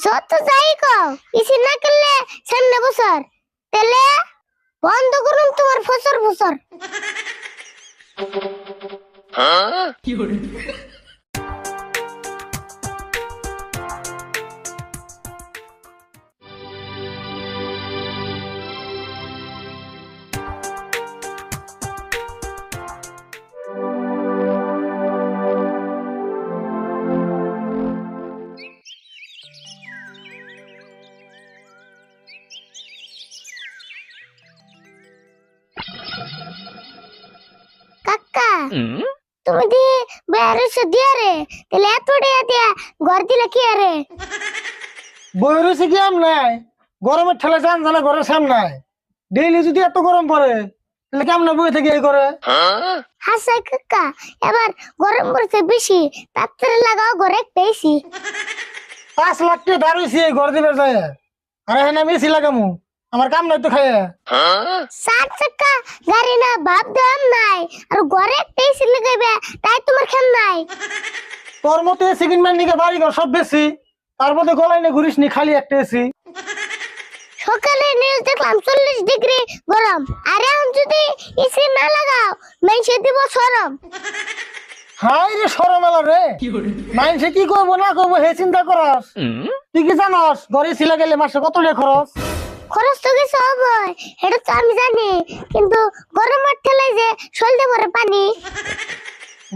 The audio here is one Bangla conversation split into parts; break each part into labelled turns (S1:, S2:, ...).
S1: যত যাই কও ইসি না করলে সামনে বছর। তেলে বন্ধ করুন তোমার ফসর ফসর কাকা তুমি দি বেরোছো দিয়া রে তাহলে এত টাকা দিয়া ঘর দিলে কি আরে
S2: বই রয়েছে আম নাই গরমের ঠেলে যান জানা ঘরের সামনে ডেইলি যদি এত গরম পড়ে তাহলে কেমন বই থেকে এই করে
S1: হাসাই কাকা এবার গরম পড়ছে বেশি তাড়াতাড়ি লাগাও ঘরে পেয়েছি
S2: পাঁচ লাখ টাকা এই ঘর দিবে যায় আর হ্যাঁ এসি লাগামু আমার কাম নাই তো খাইয়া।
S1: চার চাকা গাড়ি না ভাব দাম নাই। আর ঘরে পেয়েছি লাগাইবে তাই তোমার খেম নাই।
S2: তোর মতো এসি কিনবেন নিকে বাড়ি ঘর সব বেশি তার মধ্যে গলায় নিয়ে ঘুরিস নি খালি একটা এসি
S1: সকালে নিউজ দেখলাম চল্লিশ ডিগ্রি গরম। আর এখন যদি এসি না লাগাও মেনসে দিব সরম।
S2: হাই রে সরমেলা রে। মাইনসে কি করব না করব হে চিন্তা করস। তুই কি জানস ঘরে এসি লাগাইলে মাসে কত টাকা খরচ?
S1: খরচ তো কিছু হবে এটা তো আমি জানি কিন্তু গরমের ঠেলায় যে সলতে পরে পানি।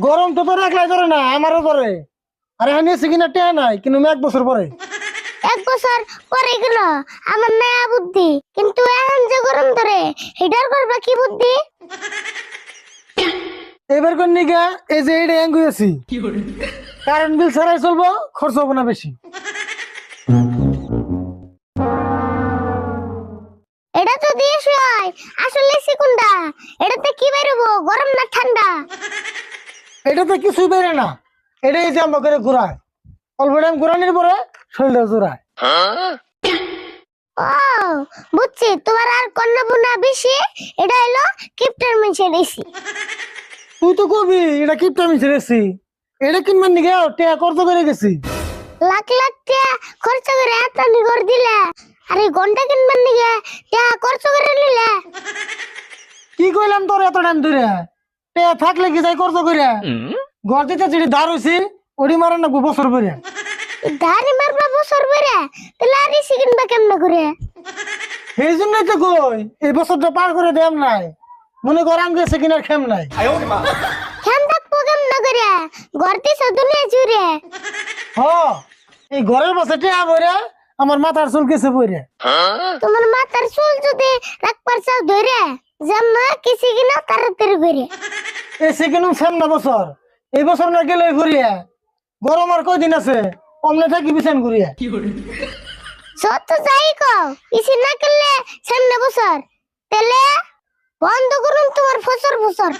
S2: গরম তো তোর একলাই ধরে না আমারও ধরে। আরে হ্যাঁ এসি কিনা টেয়া নাই কিন্তু এক বছর পরে।
S1: এক বছর পরে গেল আমার নয়া বুদ্ধি কিন্তু এখন যে গরম ধরে হিটার করবা কি বুদ্ধি?
S2: এবার কোন নিগা এই যে এটা অ্যাঙ্গু আছি কারেন্ট বিল ছাড়াই চলবো খরচ হব না বেশি।
S1: এটা তো দিয়ে হয়। আসলে সিকুন্ডা এটাতে কি বেরোবো? গরম না ঠান্ডা?
S2: এটাতে কিছুই বেরে না। এটাই যে আমরা করে ঘুরায়। অল্প টাইম ঘুরানির পরে শরীরটা জোড়ায়।
S1: ও বুঝছি। তোমার আর কন্যা বুনা বেশি? এটা হলো কিপ্টার মেশিন এসি
S2: তুই তো কবি এটা কিপটা আমি ছেড়েছি এটা কিনবার নিগে টেয়া খরচ করে গেছি।
S1: লাখ লাখ টাকা খরচ করে এত নিগর দিলে। আর ঘণ্টা কিনবার নিগে টাকা খরচ করে নিলে।
S2: কি কইলাম তোর এত টাইম ধরে? টেয়া থাকলে কি যাই খরচ করে? ঘর দিতে যেটি ধার হয়েছি ওটি মারা না বছর পরে
S1: ধারি মারবা বছর বেড়ে তাহলে আর এসি কিনবা কেমনে করে?
S2: এই জন্যই তো কই এই বছরটা পার করে দেম নাই। মনে কর আমি গেছে কিনার খেম নাই।
S1: খেম থাকব কেমনে করে? ঘর দিছে দুনিয়া জুড়ে।
S2: হ এই ঘরের পাশে টেয়া বইরে আমার মাথার চুল কেছে বইরে
S1: তোমার মাথার চুল যদি রাখবার চাও ধরে জামা কিসি কিনা তাড়াতাড়ি করে
S2: এসে কিনুম সামনা বছর। এই বছর না গেলে ঘুরিয়া। গরম আর কয়দিন আছে? অমনে থাকি বিছান ঘুরিয়া।
S1: যত যাই কও ইসি না করলে সামনে বছর। তেলে বন্ধ করুন তোমার ফসর ফসর